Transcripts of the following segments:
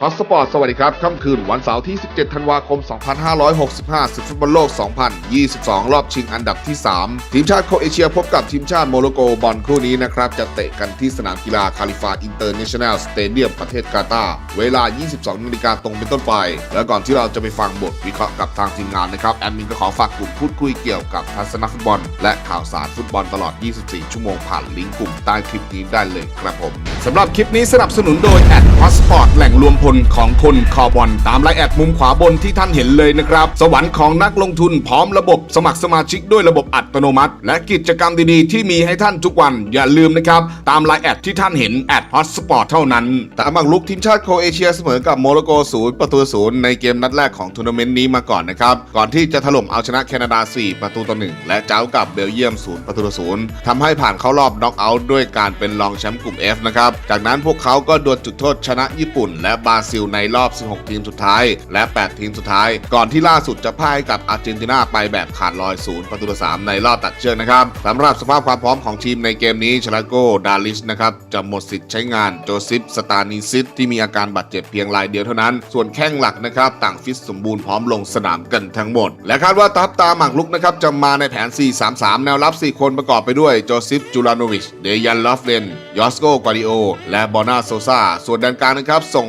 พาสปอร์ตสวัสดีครับค่ำคืนวันเสาร์ที่ 17 ธันวาคม 2565ศึกฟุตบอลโลก 2022 รอบชิงอันดับที่ 3 ทีมชาติโคเอเชียพบกับทีมชาติโมร็อกโกบอลคู่นี้นะครับ จะเตะกันที่สนามกีฬาคาลิฟาอินเตอร์เนชั่นแนลสเตเดียมประเทศกาตาร์เวลา 22นาฬิกาตรงเป็นต้นไป และก่อนที่เราจะไปฟังบทวิเคราะห์กับทางทีมงานนะครับ แอดมินก็ขอฝากกลุ่มพูดคุยเกี่ยวกับทัศนฟุตบอล และข่าวสารฟุตบอลตลอด 24 ชั่วโมงผ่านลิงก์กลุ่มใต้คลิปนี้ได้เลยครับผมสำหรับคลิปนี้สนับสนุนโดยแอดพาสปอร์ตแหล่งรวมพลของคนคอบอลตามไลน์แอดมุมขวาบนที่ท่านเห็นเลยนะครับ สวรรค์ของนักลงทุนพร้อมระบบสมัครสมาชิกด้วยระบบอัตโนมัติ และกิจกรรมดีๆ ที่มีให้ท่านทุกวันอย่าลืมนะครับ ตามไลน์แอดที่ท่านเห็นแอดพาสปอร์ตเท่านั้นตามหมากรุกทีมชาติโคเอเชียเสมอกับโมร็อกโกศูนย์ประตูศูนย์ในเกมนัดแรกของทัวร์นาเมนต์นี้มาก่อนนะครับก่อนที่จะถล่มเอาชนะแคนาดา 4 ประตูต่อหนึ่งและเจ้ากับเบลเยียมศูนย์ประตูต่อศูนย์ทำให้ผ่านเข้ารอบน็อกเอาท์ด้วยการเป็นรองแชมป์กลุ่ม F นะครับจากนั้นพวกเขาก็ดวลจุดโทษชนะญี่ปุ่น และบราซิลในรอบ 16 ทีมสุดท้าย และ 8 ทีมสุดท้าย ก่อนที่ล่าสุดจะพ่ายกับอาร์เจนตินาไปแบบขาดลอยศูนย์ประตูต่อสามในรอบตัดเชือกนะครับสำหรับสภาพความพร้อมของทีมในเกมนี้ชลาโกดาลิชนะครับจะหมดสิทธิ์ใช้งานโจซิฟสตานิซิตที่มีอาการบาดเจ็บเพียงรายเดียวเท่านั้น ส่วนแข้งหลักนะครับต่างฟิตสมบูรณ์พร้อมลงสนามกันทั้งหมด และคาดว่าทัพตาหมากลุกนะครับจะมาในแผน 4-3-3 แนวรับ 4 คนประกอบไปด้วยโจซิฟจูลาโนวิชเดยันลอฟเลนยอสโกกวาดิโอและบอนาโซซาส่วนแดนกลางนะครับส่ง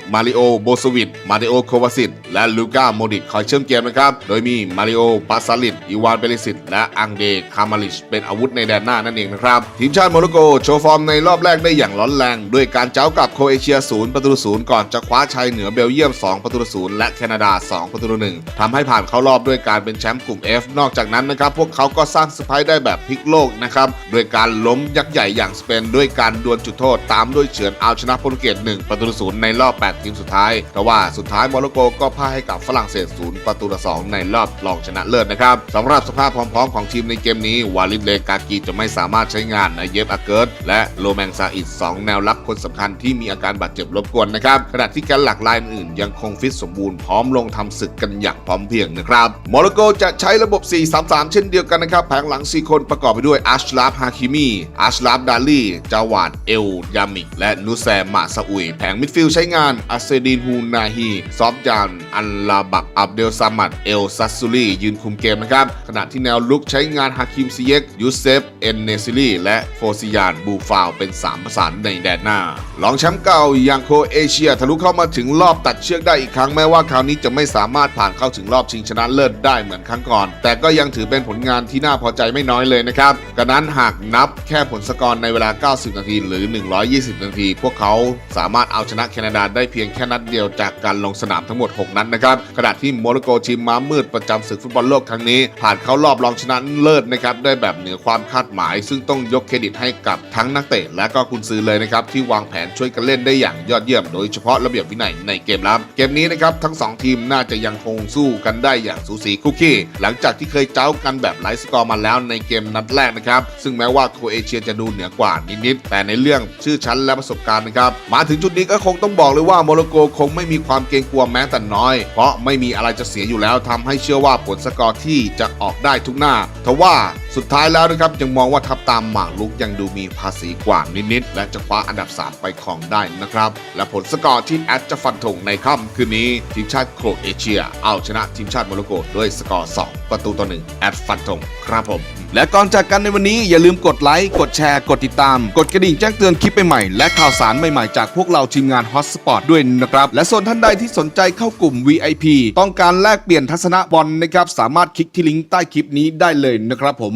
มาริโอโบสวิตมาริโอโควาซิตและลูก้าโมดิกคอยเชื่อมเกมนะครับ โดยมีมาริโอปาซาลิตอีวานเบลิสิตและอังเดคามาลิชเป็นอาวุธในแดนหน้านั่นเองนะครับ ทีมชาติโมร็อกโกโชว์ฟอร์มในรอบแรกได้อย่างร้อนแรง ด้วยการเจ้ากับโคเอเชียศูนย์ประตูศูนย์ก่อนจะคว้าชัยเหนือเบลเยียม 2 ประตูศูนย์และแคนาดา 2 ประตูหนึ่งทำให้ผ่านเข้ารอบด้วยการเป็นแชมป์กลุ่ม F นอกจากนั้นนะครับพวกเขาก็สร้างเซอร์ไพรส์ได้แบบพลิกโลกนะครับด้วยการล้มยักษ์ใหญ่อย่างสเปนด้วยการดวลจุดโทษ ตามด้วยเฉือนเอาชนะโปรตุเกส1ประตูศูนย์ในรอบ8ทีมสุดท้ายแต่ว่าสุดท้ายโมร็อกโกก็พ่ายให้กับฝรั่งเศสศูนย์ประตูต่อสองในรอบรองชนะเลิศนะครับสำหรับสภาพพร้อมของทีมในเกมนี้ วาลิดเลกากีจะไม่สามารถใช้งานนายเยฟอาเกิร์ตและโลแมงซาอิดสองแนวรับคนสำคัญที่มีอาการบาดเจ็บรบกวนนะครับขณะที่แการหลักรายอื่นยังคงฟิตสมบูรณ์พร้อมลงทำศึกกันอย่างพร้อมเพียงนะครับโมร็อกโกจะใช้ระบบ 4-3-3 เช่นเดียวกันนะครับแผงหลัง 4 คนประกอบไปด้วยอัชลาฟฮาคิมีอัชลาฟดาลีจาวาดเอลยามิกและนูแซมมาซาอุยแผงมิดฟิลด์ใช้งานอัสเซดินฮูนาฮีซอฟจานอันลาบักอับเดลซามัดเอลซัสซูลียืนคุมเกมนะครับ ขณะที่แนวลุกใช้งานฮาคิมซิเยกยูเซฟเอนเนซิลีและโฟซิยานบูฟาวเป็น 3 ประสานในแดนหน้ารองแชมป์เก่าอย่างโคเอเชียทะลุเข้ามาถึงรอบตัดเชือกได้อีกครั้งแม้ว่าคราวนี้จะไม่สามารถผ่านเข้าถึงรอบชิงชนะเลิศได้เหมือนครั้งก่อน แต่ก็ยังถือเป็นผลงานที่น่าพอใจไม่น้อยเลยนะครับกระนั้นหากนับแค่ผลสกอร์ในเวลา 90 นาทีหรือ 120 นาที พวกเขาสามารถเอาชนะแคนาดาได้เพียงแค่นัดเดียวจากการลงสนามทั้งหมด 6 นัดนะครับขณะที่โมร็อกโกทีมม้ามืดประจำศึกฟุตบอลโลกครั้งนี้ ผ่านเข้ารอบรองชนะเลิศนะครับได้แบบเหนือความคาดหมาย ซึ่งต้องยกเครดิตให้กับทั้งนักเตะและก็คุณซื้อเลยนะครับที่วางแผนช่วยกันเล่นได้อย่างยอดเยี่ยม โดยเฉพาะระเบียบวินัยในเกมรับเกมนี้นะครับทั้งสองทีมน่าจะยังคงสู้กันได้อย่างสูสีคุกกี้ หลังจากที่เคยเจ้ากันแบบไร้สกอร์มาแล้วในเกมนัดแรกนะครับซึ่งแม้ว่าโคเอเชียจะดูเหนือกว่านิดๆแต่ในเรื่องชื่อชั้นและประสบการณ์นะครับมาถึงจุดนี้ก็คงต้องบอกเลยว่าโมร็อกโกคงไม่มีความเกรงกลัวแม้แต่น้อย เพราะไม่มีอะไรจะเสียอยู่แล้วทำให้เชื่อว่าผลสกอร์ที่จะออกได้ทุกหน้าทว่า สุดท้ายแล้วนะครับยังมองว่าทัพตามหมากลุกยังดูมีภาษีกว่านิดๆ และจะคว้าอันดับ 3 ไปครองได้นะครับ และผลสกอร์ที่แอดจะฟันธงในค่ำคืนนี้ ทีมชาติโครเอเชีย เอาชนะทีมชาติโมร็อกโกด้วยสกอร์ 2 ประตูต่อ1แอดฟันธงครับผม และก่อนจากกันในวันนี้อย่าลืมกดไลค์กดแชร์กดติดตาม กดกระดิ่งแจ้งเตือนคลิปใหม่ๆและข่าวสารใหม่ๆจากพวกเราทีมงาน Hotspot ด้วยนะครับและส่วนท่านใดที่สนใจเข้ากลุ่ม VIP ต้องการแลกเปลี่ยนทัศนะบอลนะครับสามารถคลิกที่ลิงก์ใต้คลิปนี้ได้เลยนะครับผม